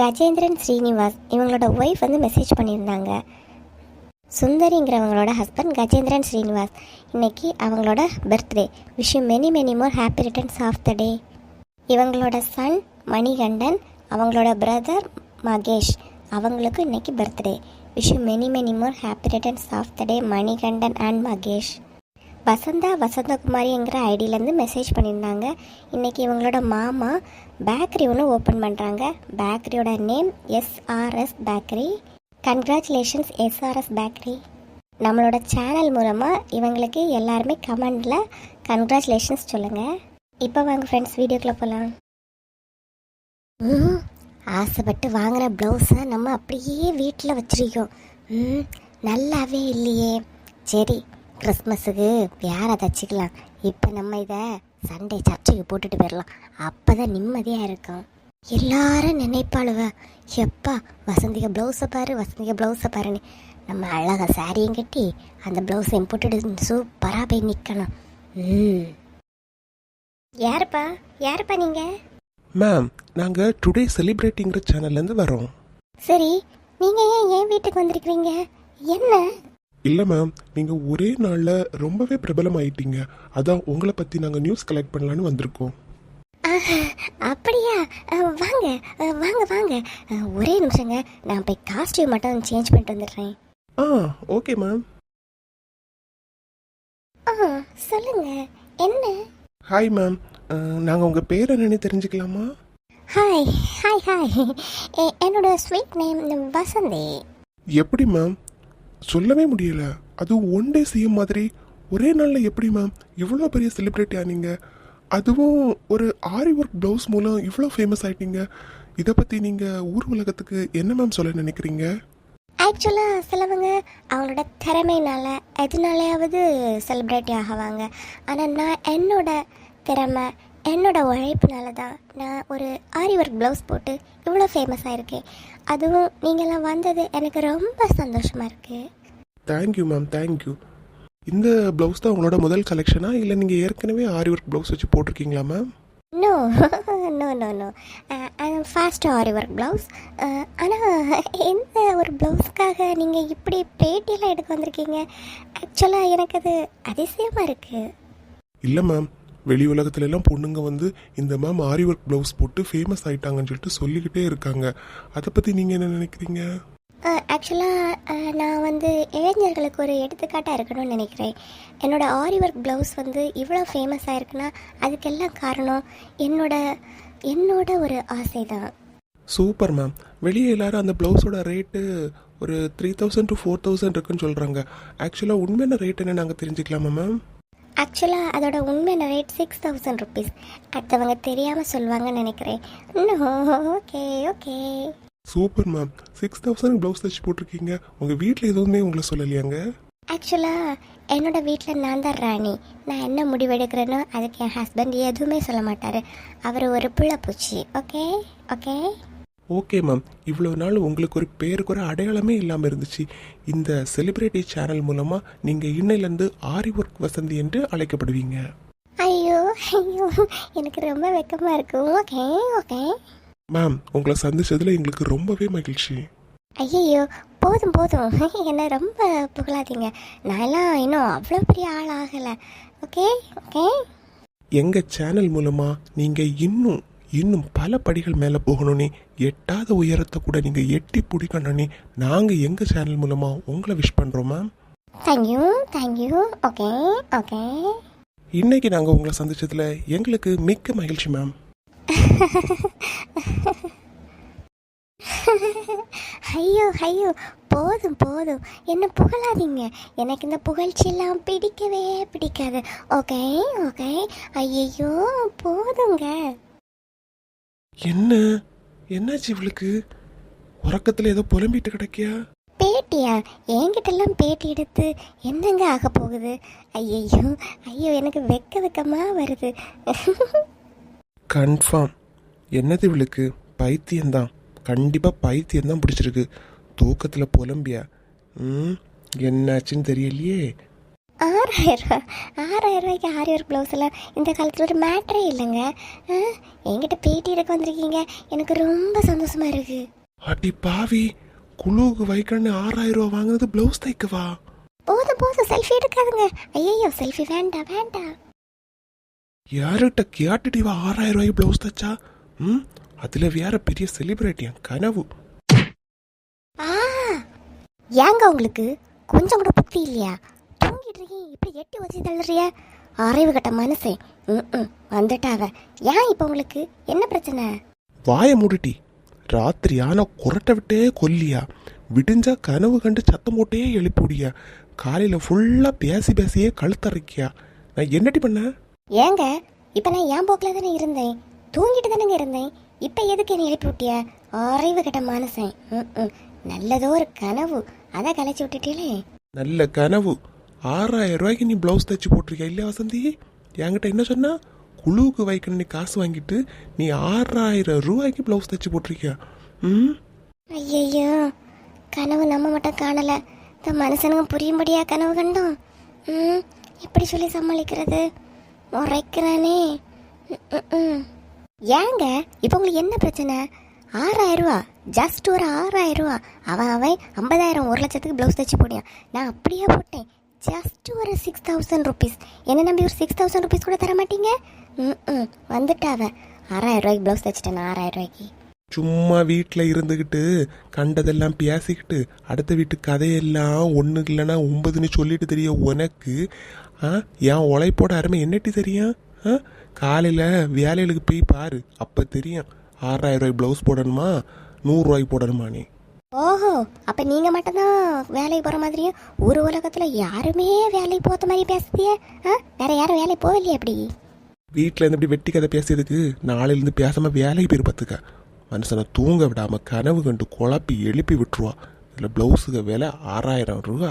கஜேந்திரன் ஸ்ரீனிவாஸ் இவங்களோட ஒய்ஃப் வந்து மெசேஜ் பண்ணியிருந்தாங்க. சுந்தரிங்கிறவங்களோட ஹஸ்பண்ட் கஜேந்திரன் ஸ்ரீனிவாஸ். இன்னைக்கு அவங்களோட birthday wish many many more happy returns of the day இவங்களோட சன் மணிகண்டன் அவங்களோட பிரதர் மகேஷ். அவங்களுக்கு இன்னைக்கு birthday wish many many more happy returns of the day Manikandan and Mahesh. Vasantha வசந்தகுமாரிங்கிற ஐடியிலேருந்து மெசேஜ் பண்ணியிருந்தாங்க. இன்றைக்கி இவங்களோட மாமா பேக்கரி ஒன்று ஓப்பன் பண்ணுறாங்க பேக்கரியோட name SRS bakery congratulations SRS bakery நம்மளோட சேனல் மூலமாக இவங்களுக்கு எல்லாருமே கமெண்டில் கங்க்ராச்சுலேஷன்ஸ் சொல்லுங்கள் இப்போ வாங்க ஃப்ரெண்ட்ஸ் வீடியோக்குள்ளே போகலாம் ம் ஆசைப்பட்டு வாங்கின ப்ளவுஸை நம்ம அப்படியே வீட்டில் வச்சிருக்கோம். ம் நல்லாவே இல்லையே. சரி கிறிஸ்மஸுக்கு வேற தச்சுக்கலாம். இப்போ நம்ம இதை சண்டே சர்ச்சுக்கு போட்டுட்டு போயிடலாம் அப்போ தான் நிம்மதியாக இருக்கும். எல்லாரும் நினைப்பாளுவ எப்பா வசந்திக ப்ளவுஸை பாரு வசந்திக ப்ளவுஸை பாருன்னு. நம்ம அழகாக சாரியும் கட்டி அந்த ப்ளவுஸையும் போட்டுட்டு சூப்பராக போய் நிற்கணும் ம். யாருப்பா? யாருப்பா நீங்கள் மேம் நாங்கள் டுடே செலிப்ரேட்டிங்கிற சேனல்லேருந்து வரோம். சரி நீங்கள் ஏன் என் வீட்டுக்கு வந்திருக்கிறீங்க? என்ன? இல்லை மேம் நீங்கள் ஒரே நாளில் ரொம்பவே பிரபலமாயிட்டீங்க அதான் உங்களை பற்றி நாங்கள் நியூஸ் கலெக்ட் பண்ணலான்னு வந்திருக்கோம். அப்படியா? வாங்க வாங்க வாங்க. ஒரே நிமிஷங்க. நான் போய் காஸ்டியூம் மட்டும் சேஞ்ச் பண்ணிட்டு வந்துடுறேன். ஆ ஓகே மேம் ஆ சொல்லுங்க. என்ன? ஹாய் மேம் நாங்கள் உங்கள் பேர் என்னன்னு தெரிஞ்சுக்கலாமா? ஹாய் ஹாய் ஹாய் என்னோட ஸ்வீட் நேம் வசந்தி. எப்படி மேம் சொல்லவே முடியல. அதுவும் ஒன் டே சிஎம் மாதிரி. ஒரே நாளில் எப்படி மேம் இவ்வளோ பெரிய செலிப்ரிட்டி ஆனீங்க. அதுவும் ஒரு ஆரி ஒர்க் ப்ளவுஸ் மூலம் இவ்வளோ ஃபேமஸ் ஆயிட்டீங்க. இதை பற்றி நீங்கள் ஊர் உலகத்துக்கு என்ன மேம் சொல்ல நினைக்கிறீங்க? ஆக்சுவலாக சிலவங்க அவங்களோட திறமைனால எதுனாலையாவது செலிப்ரிட்டி ஆகுவாங்க. ஆனால் நான் என்னோட திறமை என்னோட உழைப்புனால தான் நான் ஒரு ஆரி ஒர்க் ப்ளவுஸ் போட்டு இவ்வளோ ஃபேமஸ் ஆயிருக்கேன். அதுவும் நீங்களாம் வந்தது எனக்கு ரொம்ப சந்தோஷமாக இருக்குது thank you ma'am thank you இந்த ப்ளவுஸ் தான் உங்களோட முதல் கலெக்ஷனா இல்லை நீங்கள் ஏற்கனவே ஆரி ஒர்க் ப்ளவுஸ் வச்சு போட்டிருக்கீங்களா ma'am no no no no fast aari work blouse ஆனால் எந்த ஒரு ப்ளவுஸ்க்காக நீங்கள் இப்படி பேட்டியெல்லாம் எடுக்க வந்திருக்கீங்க? ஆக்சுவலாக எனக்கு அது அதிசயமாக இருக்குது இல்லை மேம் வெளி உலகத்துல எல்லாம் பொண்ணுங்க வந்து இந்த மேம் ஆரி ஒர்க் ப்ளவுஸ் போட்டு ஃபேமஸ் ஆயிட்டாங்கன்னு சொல்லிட்டு சொல்லிக்கிட்டே இருக்காங்க. அதை பற்றி நீங்கள் என்ன நினைக்கிறீங்க? ஆக்சுவலாக நான் வந்து இளைஞர்களுக்கு ஒரு எடுத்துக்காட்டாக இருக்கணும்னு நினைக்கிறேன். என்னோட ஆரி ஒர்க் ப்ளவுஸ் வந்து இவ்வளோ ஃபேமஸ் ஆயிருக்குன்னா அதுக்கெல்லாம் காரணம் என்னோட என்னோட ஒரு ஆசை தான் சூப்பர் மேம் வெளியே எல்லாரும் அந்த ப்ளவுஸோட ரேட்டு ஒரு three thousand to four thousand இருக்குன்னு சொல்கிறாங்க ஆக்சுவலாக உண்மையான ரேட் என்ன நாங்கள் தெரிஞ்சுக்கலாமா மேம் ஆக்சுவலாக அதோட உண்மையான ரேட் சிக்ஸ் தௌசண்ட் ருபீஸ் அடுத்தவங்க தெரியாமல் சொல்லுவாங்கன்னு நினைக்கிறேன். Okay okay super ma'am six thousand blouse தச்சு போட்டிருக்கீங்க. உங்கள் வீட்டில் எதுவுமே உங்களை சொல்லலையாங்க? ஆக்சுவலாக என்னோட வீட்டில் நான் தான் ராணி. நான் என்ன முடிவெடுக்கிறேனோ அதுக்கு என் ஹஸ்பண்ட் எதுவுமே சொல்ல மாட்டார். அவர் ஒரு புள்ள பூச்சி. Okay okay okay ma'am. இவ்வளோ நாள் உங்களுக்கு ஒரு பேருக்கு ஒரு அடையாளமே இல்லாமல் இருந்துச்சு. இந்த செலிபிரிட்டி சேனல் மூலமாக நீங்கள் இன்னையிலேருந்து ஆரி ஒர்க் வசந்தி என்று அழைக்கப்படுவீங்க. ஐயோ ஐயோ. எனக்கு ரொம்ப வெக்கமாக இருக்கு. Okay okay. மேம் உங்களை சந்திச்சதுல எங்களுக்கு ரொம்பவே மகிழ்ச்சி. ஐயையோ போதும் போதும். என்னை ரொம்ப புகழாதீங்க. நான்லாம் இன்னும் அவ்வளோ பெரிய ஆள் ஆகலை. Okay okay. எங்கள் சேனல் மூலமாக நீங்கள் இன்னும் இன்னும் பல படிகள் மேலே போகணும்னு எட்டாத உயரத்தை கூட நீங்கள் எட்டி பிடிக்கணும்னு நாங்கள் எங்கள் சேனல் மூலமாக உங்களை விஷ் பண்ணுறோம் ma'am thank you thank you okay okay இன்னைக்கு நாங்கள் உங்களை சந்திச்சதுல எங்களுக்கு மிக்க மகிழ்ச்சி மேம் ஐயோ ஐயோ போதும் போதும். என்ன புகழாதீங்க. எனக்கு இந்த புகழ்ச்சியெல்லாம் பிடிக்கவே பிடிக்காது. ஓகே ஓகே ஐயோ போதுங்க. என்ன? என்னாச்சு இவளுக்கு? உறக்கத்தில் ஏதோ புலம்பிட்டு கிடக்கியா? பேட்டியா? என்கிட்டலாம் பேட்டி எடுத்து என்னங்க ஆக போகுது? ஐயையோ ஐயோ எனக்கு வெக்க வெக்கமாக வருது. கன்ஃபார்ம். என்னது இவளுக்கு? பைத்தியம்தான். கண்டிப்பாக பைத்தியம்தான் பிடிச்சிருக்கு. தூக்கத்தில் புலம்பியா? ம் என்னாச்சுன்னு தெரியலையே. ஆறாயிரம் ரூபாய்க்கு ஆரி ஒர்க் ப்ளவுஸ் எல்லாம் இந்த காலத்தில் ஒரு மேட்டரே இல்லைங்க. என்கிட்ட பேட்டி எடுக்க வந்திருக்கீங்க. எனக்கு ரொம்ப சந்தோஷமா இருக்கு. அடி பாவி குழுவுக்கு வைக்கணும்னு ஆறாயிரம் ரூபா வாங்குறது ப்ளவுஸ் தைக்கவா போதும் போதும் செல்ஃபி எடுக்காதுங்க. ஐயோ செல்ஃபி வேண்டாம் வேண்டாம் யார்கிட்ட கேட்டுட்டு இவ ஆறாயிரம் ரூபாய்க்கு ப்ளவுஸ் தைச்சா? ம் அதுல வேற பெரிய செலிபிரிட்டி என் கனவு. ஆ ஏங்க உங்களுக்கு? கொஞ்சம் கூட புத்தி இல்லையா? தூங்கிட்டு இருக்கீங்க இப்படி எட்டி வச்சு தள்ளுறிய? அறிவு கட்ட மனசே. ம் வந்துட்டாவ. ஏன் இப்போ உங்களுக்கு? என்ன பிரச்சனை? வாய மூடிட்டி ராத்திரி ஆனா குரட்டை விட்டே கொல்லியா. விடிஞ்சா கனவு கண்டு சத்தம் போட்டே எழுப்பிவிடியா காலையில ஃபுல்லா பேசி பேசியே கழுத்தரைக்கியா நான் என்னடி பண்ண? ஏங்க இப்போ நான் என் போக்கில் தானே இருந்தேன். தூங்கிட்டு தானேங்க இருந்தேன். இப்போ எதுக்கு என்னை எழுப்பி விட்டிய அறிவு கட்ட மனசேன் ம் நல்லதோ ஒரு கனவு. அதை கலைச்சி விட்டுட்டீங்களே நல்ல கனவு. ஆறாயிரம் ரூபாய்க்கு நீ ப்ளவுஸ் தைச்சு போட்டிருக்கியா? இல்லையா வசந்தி? என்கிட்ட என்ன சொன்னா? குழுவுக்கு வைக்கணும் நீ காசு வாங்கிட்டு நீ ஆறாயிரம் ரூபாய்க்கு ப்ளவுஸ் தைச்சு போட்டிருக்கியா? ம்? ஐயையோ கனவு நம்ம மட்டும் காணலை. இந்த மனுஷனுங்க புரியும்படியா கனவு கண்டோம். ம் எப்படி சொல்லி சமாளிக்கிறது? முறைக்கிறானே. ஏங்க இப்போ உங்களுக்கு என்ன பிரச்சனை? ஆறாயிரம் ரூபா. ஜஸ்ட் ஒரு ஆறாயிரம் ரூபா. அவன் அவன் ஐம்பதாயிரம் ஒரு லட்சத்துக்கு ப்ளவுஸ் தைச்சு போடியான் நான் அப்படியே போட்டேன். ஜஸ்ட் ஒரு சிக்ஸ் தௌசண்ட் ருபீஸ் என்ன நம்பி ஒரு சிக்ஸ் தௌசண்ட் ருபீஸ் கூட தர மாட்டீங்க ம் ம் வந்துட்டாவ ஆறாயிரம் ரூபாய்க்கு ப்ளவுஸ் தைச்சிட்டேன் ஆறாயிரம் ரூபாய்க்கு. சும்மா வீட்டில் இருந்துக்கிட்டு கண்டதெல்லாம் பேசிக்கிட்டு அடுத்த வீட்டு கதையெல்லாம் ஒன்று இல்லைன்னா ஒன்பதுன்னு சொல்லிட்டு தெரிய உனக்கு ஆ? என் உழைப்போட அருமை என்னட்டி தெரியும்? ஆ? காலையில் வேலைகளுக்கு போய் பாரு. அப்போ தெரியும். ஆறாயிரம் ரூபாய் ப்ளவுஸ் போடணுமா? நூறுரூவாய்க்கு போடணுமா நீ? ஓஹோ அப்ப நீங்க மட்டும்தான் வேலைக்கு போற மாதிரியும் ஒரு உலகத்துல யாருமே வேலைக்கு போத்த மாதிரி பேசுதிய? வேற யாரும் வேலைக்கு போகலையே அப்படி? வீட்டில் இருந்து இப்படி வெட்டி கதை பேசியதுக்கு நாளையிலேருந்து பேசாமல் வேலைக்கு போய் பார்த்துக்க. மனுஷனை தூங்க விடாம கனவு கண்டு குழப்பி எழுப்பி விட்டுருவா. இதில் ப்ளவுஸுக்கு விலை ஆறாயிரம் ரூபா.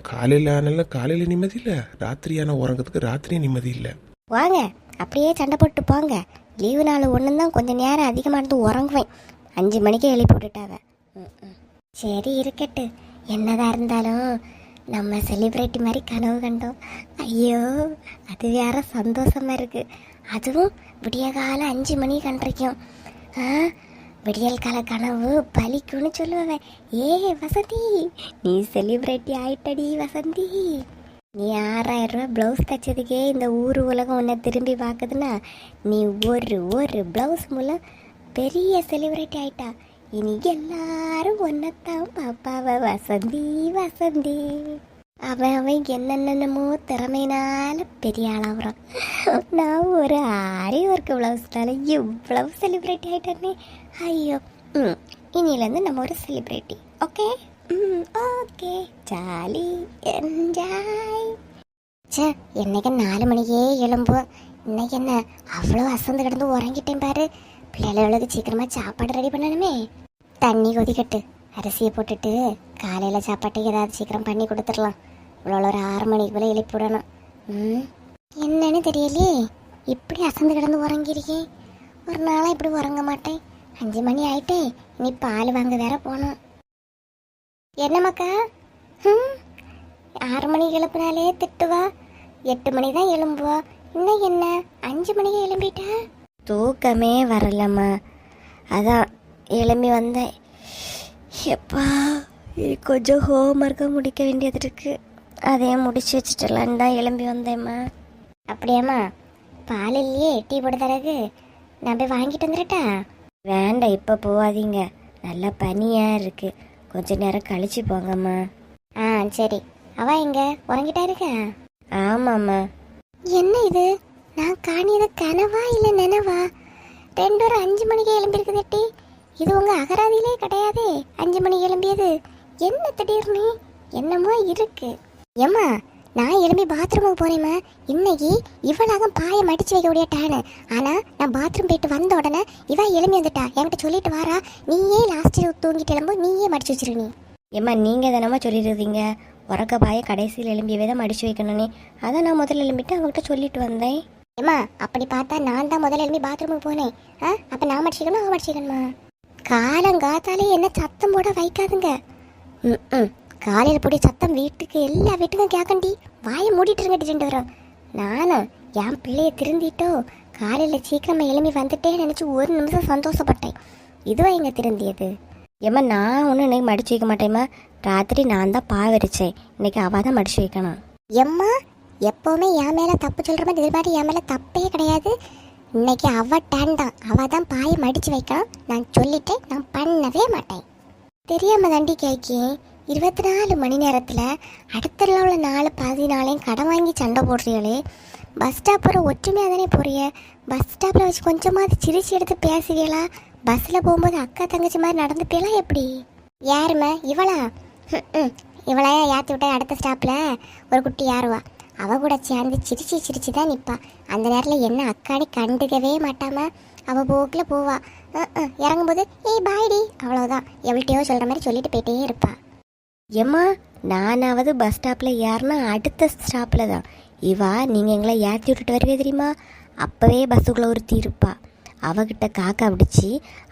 காலையில் ஆனாலும் காலையில் நிம்மதி இல்லை. ராத்திரியான உறங்கிறதுக்கு ராத்திரி நிம்மதி இல்லை. வாங்க அப்படியே சண்டை போட்டு போங்க. லீவு நாள் ஒன்று தான் கொஞ்சம் நேரம் அதிகமாக இருந்து உறங்குவேன். அஞ்சு மணிக்கே எழுப்பி விட்டுட்டாவ. சரி இருக்கட்டு. என்னதான் இருந்தாலும் நம்ம செலிப்ரிட்டி மாதிரி கனவு கண்டோம். ஐயோ அது வேற சந்தோஷமாக இருக்கு. அதுவும் விடிய காலம் அஞ்சு மணி கண்டிருக்கும். ஆ விடியல் கால கனவு பலிக்குன்னு சொல்லுவேன் ஏ வசந்தி நீ செலிப்ரிட்டி ஆயிட்டடி வசந்தி. நீ ஆறாயிரம் ரூபாய் ப்ளவுஸ் தைச்சதுக்கே இந்த ஊர் உலகம் உன்னை திரும்பி பார்க்குதுன்னா நீ ஒரு ஒரு ப்ளவுஸ் மூலம் பெரிய செலிப்ரிட்டி ஆயிட்டா. இனி எல்லாரும் ஒன்னத்தான் பாப்பாவ வசந்தி வசந்தி. அவன் அவன் என்னென்னமோ திறமையினால பெரிய ஆளாகிறான். நான் ஒரு ஆரி ஒர்க் ப்ளவுஸ்னால இவ்வளவு செலிப்ரிட்டி ஆயிட்டேனே. ஐயோ ம் இனியிலேருந்து நம்ம ஒரு செலிப்ரிட்டி ஓகே ம் ஓகே ஜாலி என்ஜாய் சே என்னைக்கு நாலு மணிக்கே எழும்பும் இன்னைக்கு என்ன அவ்வளோ அசந்து கிடந்து உறங்கிட்டேன் பாரு. பிள்ளைகளுக்கு சீக்கிரமாக சாப்பாடு ரெடி பண்ணணுமே. தண்ணி கொதிக்கட்டு. அரிசியை போட்டுட்டு காலையில் சாப்பாட்டுக்கு ஏதாவது சீக்கிரம் பண்ணி கொடுத்துடலாம். இவ்வளோ ஒரு ஆறு மணிக்கு போல எழுப்பி விடணும். ம்? என்னன்னு தெரியலையே. இப்படி அசந்து கிடந்து உறங்கிருக்கேன் ஒரு நாளாக இப்படி உறங்க மாட்டேன். அஞ்சு மணி ஆயிட்டே. இனி பால் வாங்க வேற போகணும். என்னம்மாக்கா ம்? ஆறு மணிக்கு எழுப்புனாலே திட்டுவா. எட்டு மணி தான் எழும்புவா. இன்னும் என்ன? அஞ்சு மணிக்கு எழும்பிட்டா? தூக்கமே வரலம்மா. அதான் எழும்பி வந்தேன். எப்பா கொஞ்சம் ஹோம் ஒர்க்கை முடிக்க வேண்டியது இருக்கு. அதையும் முடிச்சு வச்சுட்டலான்னு தான் எழும்பி வந்தேம்மா. அப்படியாம்மா பால் இல்லையே டீ போட்டு தரகு நான் போய் வாங்கிட்டு வந்துடட்டா வேண்டாம் இப்போ போகாதீங்க நல்லா பனியாக இருக்கு. கொஞ்ச நேரம் கழிச்சு போங்கம்மா. ஆ சரி. அவ எங்க? உறங்கிட்டா இருக்க? ஆமாம்மா. என்ன இது? நான் காணியது கனவா இல்லை நினவா? ரெண்டு ஒரு அஞ்சு மணிக்கு எழும்பியிருக்கு தட்டி இது உங்கள் அகராதியிலே கிடையாதே. அஞ்சு மணிக்கு எழும்பியது. என்ன திடீர்னு? என்னமோ இருக்கு. ஏம்மா நான் எழும்பி பாத்ரூமுக்கு போகிறேம்மா இன்னைக்கு இவளாக பாயை மடிச்சு வைக்கக்கூடிய டேனு ஆனால் நான் பாத்ரூம் போயிட்டு வந்த உடனே இவன் எழும்பி வந்துட்டா. என்கிட்ட சொல்லிட்டு வாரா. நீயே லாஸ்ட் தூங்கிட்டு எழும்பு. நீயே மடிச்சு வச்சிரு நீ. ஏம்மா நீங்கள் தானம்மா சொல்லிடுறீங்க உறக்க பாயை கடைசியில் எழும்பியவே தான் மடிச்சு வைக்கணும்னே. அதை நான் முதல்ல எழும்பிட்டு அவங்ககிட்ட சொல்லிட்டு வந்தேன். ஏம்மா அப்படி பார்த்தா நான் தான் முதல்ல எழுப்பி பாத்ரூமுக்கு போனேன். ஆ அப்போ நான் மடிச்சிக்கணும் அவன் மடிச்சிக்கணுமா? காலங்காத்தாலே என்ன சத்தம் போட வைக்காதுங்க. ம் ம். காலையில் போடி சத்தம் வீட்டுக்கு எல்லா வீட்டுக்கும் கேட்கண்டி வாயை மூடிட்டு இருங்கடி ரெண்டு வரும் நானும் என் பிள்ளைய திருந்திட்டோ காலையில் சீக்கிரமாக எழுப்பி வந்துட்டேன்னு நினச்சி ஒரு நிமிஷம் சந்தோஷப்பட்டேன். இதுவா எங்கே திருந்தியது? ஏம்மா நான் ஒன்றும் இன்னைக்கு மடிச்சு வைக்க மாட்டேம்மா. ராத்திரி நான் தான் பாவரிச்சேன். இன்னைக்கு அவள் தான் மடிச்சு வைக்கணும். எம்மா எப்போவுமே என் மேலே தப்பு சொல்கிற மாதிரி இது மாதிரி என் மேலே தப்பே கிடையாது. இன்னைக்கு அவ டேன் தான். அவள் தான் பாயை மடித்து வைக்கலாம் நான் சொல்லிட்டேன் நான் பண்ணவே மாட்டேன். தெரியாமல் தாண்டி கேக்கி இருபத்தி நாலு மணி நேரத்தில் அடுத்த உள்ள நாலு பதினாலையும் கடன் வாங்கி சண்டை போடுறீங்களே பஸ் ஸ்டாப் போகிற ஒற்றுமையாக தானே போறிய? பஸ் ஸ்டாப்பில் வச்சு கொஞ்சமாவது சிரிச்சு எடுத்து பேசுவீங்களா பஸ்ஸில் போகும்போது அக்கா தங்கச்சி மாதிரி நடந்துப்பீங்களா எப்படி? யாருமே இவளா? ம் இவளை ஏற்றி விட்டா அடுத்த ஸ்டாப்பில் ஒரு குட்டி யாருவா அவ கூட சேர்ந்து சிரிச்சு சிரிச்சு தான் நிற்பா அந்த நேரத்தில் என்ன அக்காடி கண்டுக்கவே மாட்டாம அவ போக்கில் போவா. இறங்கும்போது ஏய் பாய்டி அவ்வளோதான் எவ்வளோட்டையோ சொல்கிற மாதிரி சொல்லிட்டு போயிட்டே இருப்பாள் ஏம்மா நானாவது பஸ் ஸ்டாப்பில் ஏறினா அடுத்த ஸ்டாப்பில் தான். இவா நீங்கள் எங்களை ஏற்றி விட்டுட்டு வருவே தெரியுமா? அப்போவே பஸ்ஸுக்குள்ளே ஒருத்தி இருப்பா. அவகிட்ட காக்கா பிடிச்சி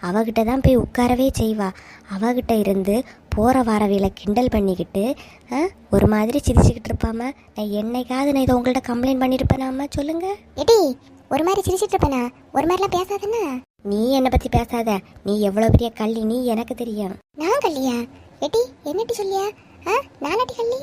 அவகிட்ட தான் போய் உட்காரவே செய்வா. அவகிட்ட இருந்து போகிற வாரவில கிண்டல் பண்ணிக்கிட்டு ஒரு மாதிரி சிரிச்சுக்கிட்டு இருப்பாம நான் என்னைக்காவது நான் இதை உங்கள்ட்ட கம்ப்ளைண்ட் பண்ணியிருப்பேனாம்மா சொல்லுங்க. எடி ஒரு மாதிரி சிரிச்சிட்டு இருப்பேனா? ஒரு மாதிரிலாம் பேசாதண்ணா நீ என்னை பற்றி பேசாத. நீ எவ்வளோ பெரிய கள்ளி நீ எனக்கு தெரியும். நான் கள்ளியா? எடி என்னட்டி சொல்லியா? ஆ நானட்டி கள்ளி?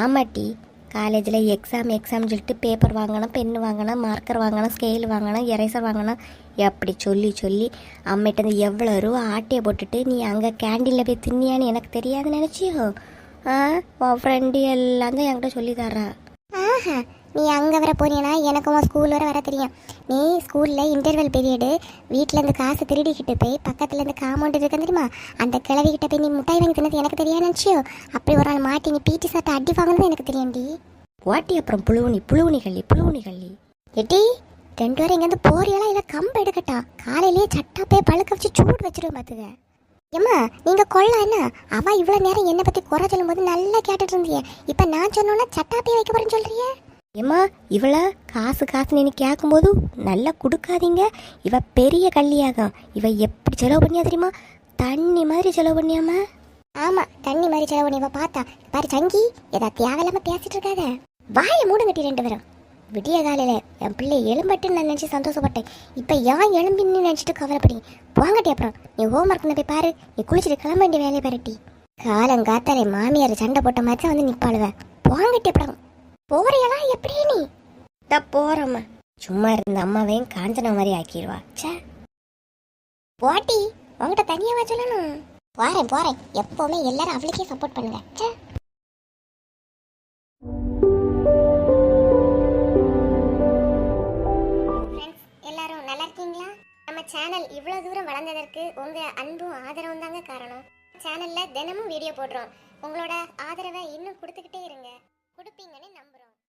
ஆமாட்டி. காலேஜில் எக்ஸாம் எக்ஸாம் சொல்லிட்டு பேப்பர் வாங்கணும் பென் வாங்கணும் மார்க்கர் வாங்கணும் ஸ்கேல் வாங்கணும் எரேசர் வாங்கணும் அப்படி சொல்லி சொல்லி அம்மிட்ட வந்து எவ்வளோ ரூபா ஆட்டையை போட்டுட்டு நீ அங்கே கேண்டீனில் போய் தின்னியான்னு எனக்கு தெரியாது நினச்சியோ? ஆ உன் ஃப்ரெண்டு எல்லாம் தான் என்கிட்ட சொல்லி தர்றா. ஆஹா நீ அங்கே வர போனீங்கன்னா எனக்கு உன் ஸ்கூல் வர வர தெரியும். நீ ஸ்கூலில் இன்டர்வல் பீரியடு வீட்டிலேருந்து காசு திருடிக்கிட்டு போய் பக்கத்தில் இருந்து காம்பவுண்ட் இருக்கு தெரியுமா? அந்த கிழவிக்கிட்ட போய் நீ முட்டாய் வாங்கி தின்னது எனக்கு தெரியாது நினச்சியோ? அப்படி ஒரு நாள் மாட்டி நீ பீட்டி சாட்டை அடி வாங்கினது எனக்கு தெரியும்டி. ஓட்டி அப்புறம் புழுவுனி புழுவுனி கள்ளி புழுவுனி கள்ளி? எட்டி ரெண்டு பேரும் இங்கேருந்து போறியெல்லாம் இல்லை கம்பு எடுக்கட்டா? காலையிலேயே சட்டா போய் பழுக்க வச்சு சூடு வச்சிருவேன் பார்த்துக்க ஏம்மா நீங்க கொள்ள என்ன? அவ இவ்வளவு நேரம் என்னை பத்தி குறை சொல்லும்போது நல்லா கேட்டுட்டு இருந்தீங்க இப்ப நான் சொன்னோன்னா சட்டாப்பே வைக்க போறேன்னு சொல்றிய? ஏம்மா இவளை காசு காசு நீ கேட்கும்போது நல்லா கொடுக்காதீங்க. இவ பெரிய கள்ளியாகும். இவ எப்படி செலவு பண்ணியா தெரியுமா? தண்ணி மாதிரி செலவு பண்ணியாமா ஆமா தண்ணி மாதிரி செலவு பண்ணி இவ பார்த்தா பாரு சங்கி ஏதா தேவையில்லாம பேசிட்டு இருக்காத. வாயை மூடுங்கட்டி ரெண்டு பேரும். விடிய காலையில என் பிள்ளை எலும்பட்டுன்னு நான் நினச்சி சந்தோஷப்பட்டேன். இப்போ ஏன் எலும்பின்னு நினைச்சிட்டு கவலைப்படி? போங்கட்டி அப்புறம். நீ ஹோம்ஒர்க் போய் பாரு. நீ குளிச்சுட்டு கிளம்ப வேண்டிய வேலையை பாருட்டி காலங்காத்தாலே மாமியார் சண்டை போட்ட மாதிரி தான் வந்து நிப்பாளுவ. போங்கட்டி அப்புறம். போறியலா? எப்படி நீ? இந்த போறம்மா. சும்மா இருந்த அம்மாவையும் காஞ்சன மாதிரி ஆக்கிடுவா. ச்சே. போட்டி உங்ககிட்ட தனியாவா சொல்லணும்? போறேன் போறேன். எப்பவுமே எல்லாரும் அவளுக்கே சப்போர்ட் பண்ணுங்க. ச்சே. எல்லாரும் நல்லா இருக்கீங்களா? நம்ம சேனல் இவ்வளோ தூரம் வளர்ந்ததற்கு உங்கள் அன்பும் ஆதரவும் தாங்க காரணம். சேனலில் தினமும் வீடியோ போடுறோம். உங்களோட ஆதரவை இன்னும் கொடுத்துக்கிட்டே இருங்க. கொடுப்பீங்கன்னு நம்புகிறோம்